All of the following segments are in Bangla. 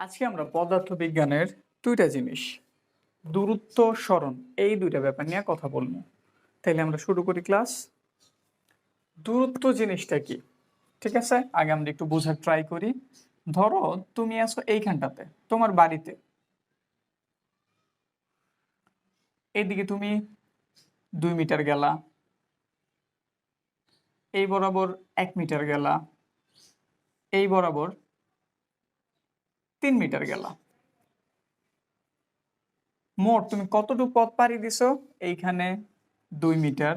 আজকে আমরা পদার্থবিজ্ঞানের দুইটা জিনিস, দূরত্ব, স্মরণ, এই দুইটা ব্যাপার নিয়ে কথা বলব। তাইলে আমরা শুরু করি ক্লাস। দূরত্ব জিনিসটা কি? ঠিক আছে? আগে আমরা একটু বোঝার ট্রাই করি। ধরো, তুমি আছো এইখানটাতে, তোমার বাড়িতে। এইদিকে তুমি দুই মিটার গেলা। এই বরাবর এক মিটার গেলা। এই বরাবর তিন মিটার গেলা। মোট তুমি কতটুকু পথ পাড়ি দিছো? এইখানে দুই মিটার।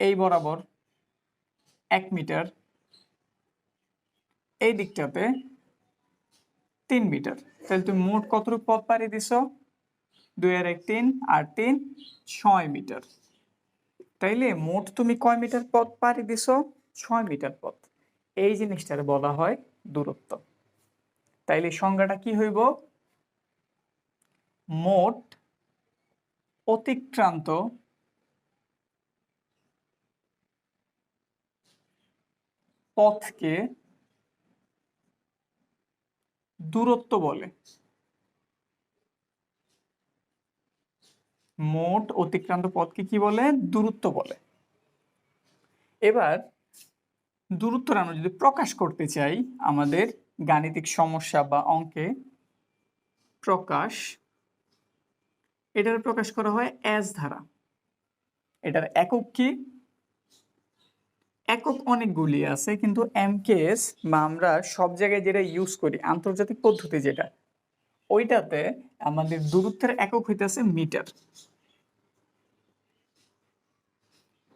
এই বরাবর এক মিটার। এই দিকটাতে তিন মিটার। তাহলে তুমি মোট কতটুকু পথ পাড়ি দিছো? দুই আর এক তিন, আর তিন, ছয় মিটার। তাইলে মোট তুমি কয় মিটার পথ পাড়ি দিছো? ছয় মিটার পথ। এই জিনিসটার বলা হয় দূরত্ব। তাইলে সংজ্ঞাটা কি হইব? মোট অতিক্রান্ত পথকে দূরত্ব বলে। মোট অতিক্রান্ত পথকে কি বলে? দূরত্ব বলে। এবার দূরত্বটা আমরা যদি প্রকাশ করতে চাই আমাদের গাণিতিক সমস্যা বা অঙ্কে, প্রকাশ, এটার প্রকাশ করা হয় অ্যাজ ধারা। এটার একক কি? একক অনেকগুলি আছে, কিন্তু এমকেএস বা আমরা সব জায়গায় যেটা ইউজ করি, আন্তর্জাতিক পদ্ধতি যেটা, ওইটাতে আমাদের দূরত্বের একক হইতেছে মিটার।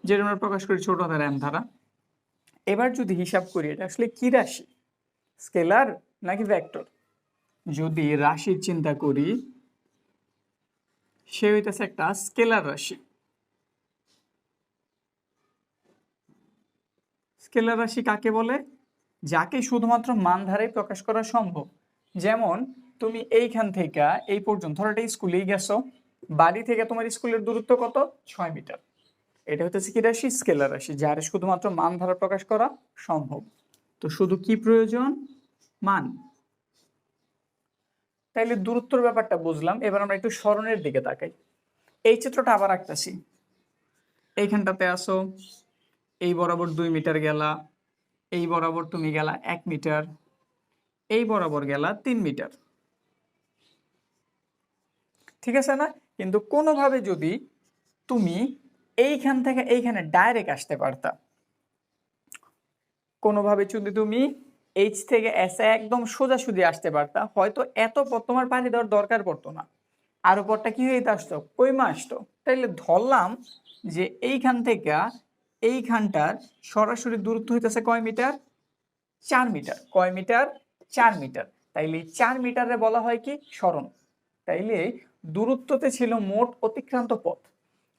যেটা আমরা প্রকাশ করি ছোট ধারা এম ধারা। এবার যদি হিসাব করি, এটা আসলে কি রাশি? স্কেলার নাকি ভেক্টর? যদি রাশির চিন্তা করি, সে হইতেছে একটা স্কেলার রাশি। স্কেলার রাশি কাকে বলে? যাকে শুধুমাত্র মান ধারায় প্রকাশ করা সম্ভব। যেমন, তুমি এইখান থেকে এই পর্যন্ত, ধরো স্কুলেই গেছো, বাড়ি থেকে তোমার স্কুলের দূরত্ব কত? ছয় মিটার। এটা হচ্ছে কি রাশি? স্কেলার রাশি, যার শুধুমাত্র মান ধারা প্রকাশ করা সম্ভব। তো শুধু কি প্রয়োজন? মান। তাইলে দূরত্বর ব্যাপারটা বুঝলাম, এবার আমরা একটু স্মরণের দিকে তাকাই। এই চিত্রটা আবার আঁকতেছি। এইখানটাতে আসো এই বরাবর দুই মিটার গেলা, এই বরাবর তুমি গেলা এক মিটার, এই বরাবর গেলা তিন মিটার। ঠিক আছে না? কিন্তু কোনোভাবে যদি তুমি এইখান থেকে এইখানে ডাইরেক্ট আসতে পারতা। কোনোভাবে যদি তুমি এইচ থেকে এস একদম সোজাসুজি আসতে পারতা, হয়তো এত পথ তোমার পানি দেওয়ার দরকার পড়তো না। আর উপরটা কি হইতে আসতো? কইমা আসতো? তাইলে ধরলাম যে এইখান থেকে এইখানটার সরাসরি দূরত্ব হইতেছে কয় মিটার? চার মিটার। কয় মিটার? চার মিটার। তাইলে চার মিটারে বলা হয় কি? স্মরণ। তাইলে দূরত্বতে ছিল মোট অতিক্রান্ত পথ।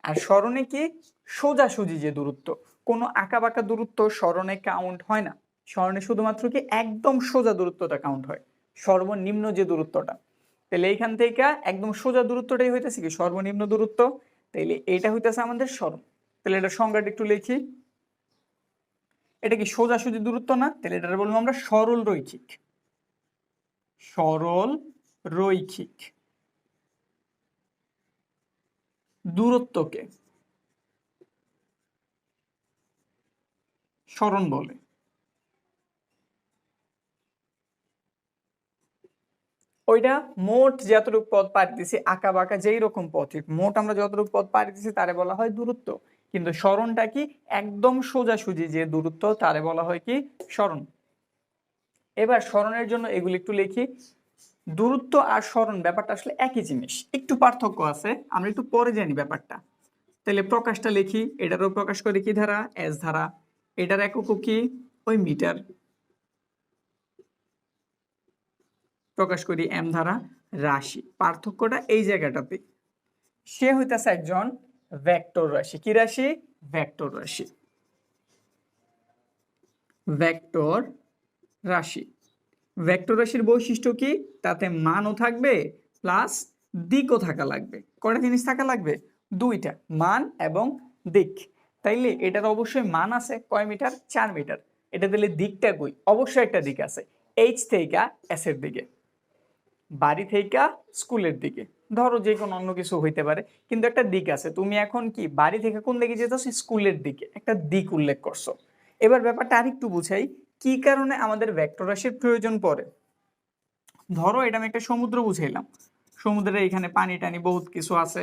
আর স্মরণে কি সোজাসুজি যে দূরত্ব? কোনো আঁকা বাঁকা দূরত্ব স্মরণে কাউন্ট হয় না। স্মরণে শুধুমাত্র কি একদম সোজা দূরত্বটা কাউন্ট হয়? সর্বনিম্ন যে দূরত্বটা। তাহলে এইখান থেকে একদম সোজা দূরত্বটাই হইতেছে কি? সর্বনিম্ন দূরত্ব। তাইলে এটা হইতেছে আমাদের স্মরণ। তাহলে এটা সংজ্ঞাটা একটু লিখি। এটা কি সোজাসুজি দূরত্ব না? তাহলে এটা বলব আমরা সরল রৈখিক। সরল রৈখিক। দূরত্বকে স্মরণ বলে। ওইটা মোট যতটুকু পথ পাড়ি দিছি, আঁকা বাঁকা যেই রকম পথ মোট আমরা যতটুকু পথ পাড়ি দিছি তারে বলা হয় দূরত্ব। কিন্তু স্মরণটা কি একদম সোজাসুজি যে দূরত্ব তারে বলা হয় কি স্মরণ। এবার স্মরণের জন্য এগুলি একটু লিখি। দূরত্ব আর স্মরণ ব্যাপারটা আসলে একই জিনিস। একটু পার্থক্য আছে, আমরা একটু পরে জানি ব্যাপারটা। তাহলে প্রকাশটা লিখি, এটারও প্রকাশ করে কি ধারা? এস ধারা। এটার একক কি? ওই মিটার। প্রকাশ করি এম ধারা, রাশি। পার্থক্যটা এই জায়গাটাতে। সে হইতেছে একজন ভেক্টর রাশি। কি রাশি? ভেক্টর রাশি। ভেক্টর রাশি। ভেক্টর রাশির বৈশিষ্ট্য কি? তাতে মানও থাকবে প্লাস দিকও থাকা লাগবে। কটা জিনিস থাকা লাগবে? দুইটা, মান এবং দিক। তাইলে এটার অবশ্যই মান আছে কয় মিটার? চার মিটার। এটা দিলে দিকটা কই? অবশ্যই একটা দিক আছে এইচ থেকে এস এর দিকে। বাড়ি থেকে স্কুলের দিকে। ধরো যে কোনো অন্য কিছু হইতে পারে, কিন্তু একটা দিক আছে। তুমি এখন কি বাড়ি থেকে কোন দিকে যেতেছো? স্কুলের দিকে। একটা দিক উল্লেখ করছ। এবার ব্যাপারটা আরেকটু বুঝাই কি কারণে আমাদের ভেক্টর রাশির প্রয়োজন পড়ে? ধরো এটা আমি একটা সমুদ্র বুঝাইলাম। সমুদ্রে এখানে পানি টানি বহুত কিছু আছে।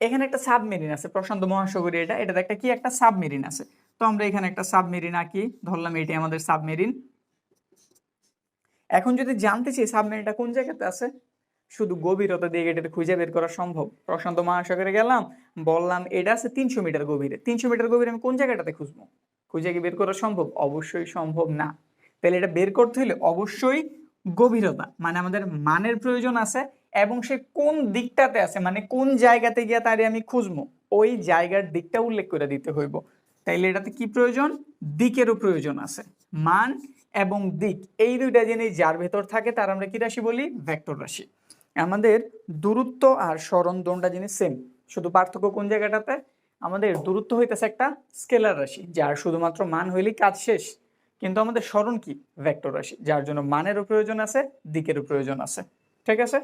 এখানে একটা সাবমেরিন আছে, প্রশান্ত মহাসাগরী এটা। এটাতে একটা কি? একটা সাবমেরিন আছে। তো আমরা এখানে একটা সাবমেরিন আঁকি। ধরলাম এটি আমাদের সাবমেরিন। এখন যদি জানতে চাই সাবমেরিনটা কোন জায়গাতে আছে, শুধু গভীরতা দিয়ে এটা খুঁজে বের করা সম্ভব। প্রশান্ত মহাসাগরে গেলাম, বললাম এটা আছে তিনশো মিটার গভীরে। তিনশো মিটার গভীরে আমি কোন জায়গাটাতে খুঁজবো? খুঁজে কি বের করা সম্ভব? অবশ্যই সম্ভব না। তাহলে এটা বের করতে হলে অবশ্যই গভীরতা মানে আমাদের মানের প্রয়োজন আছে এবং সে কোন দিকটাতে আছে মানে কোন জায়গাতে গিয়ে তারে আমি খুঁজবো? ওই জায়গার দিকটা উল্লেখ করে দিতে হইব। তাইলে এটাতে কি প্রয়োজন? দিকেরও প্রয়োজন আছে। মান এবং দিক, এই দুইটা জিনিস যার ভেতর থাকে তার আমরা কি রাশি বলি? ভেক্টর রাশি। আমাদের দূরত্ব আর স্মরণ দোনটা জিনিস সেম শুধু পার্থক্য কোন জায়গাটাতে? আমাদের দূরত্ব হইতেছে একটা স্কেলার রাশি, যার শুধুমাত্র মান হইলেই কাজ শেষ। কিন্তু আমাদের স্মরণ কি? ভেক্টর রাশি, যার জন্য মানেরও প্রয়োজন আছে, দিকেরও প্রয়োজন আছে। ঠিক আছে?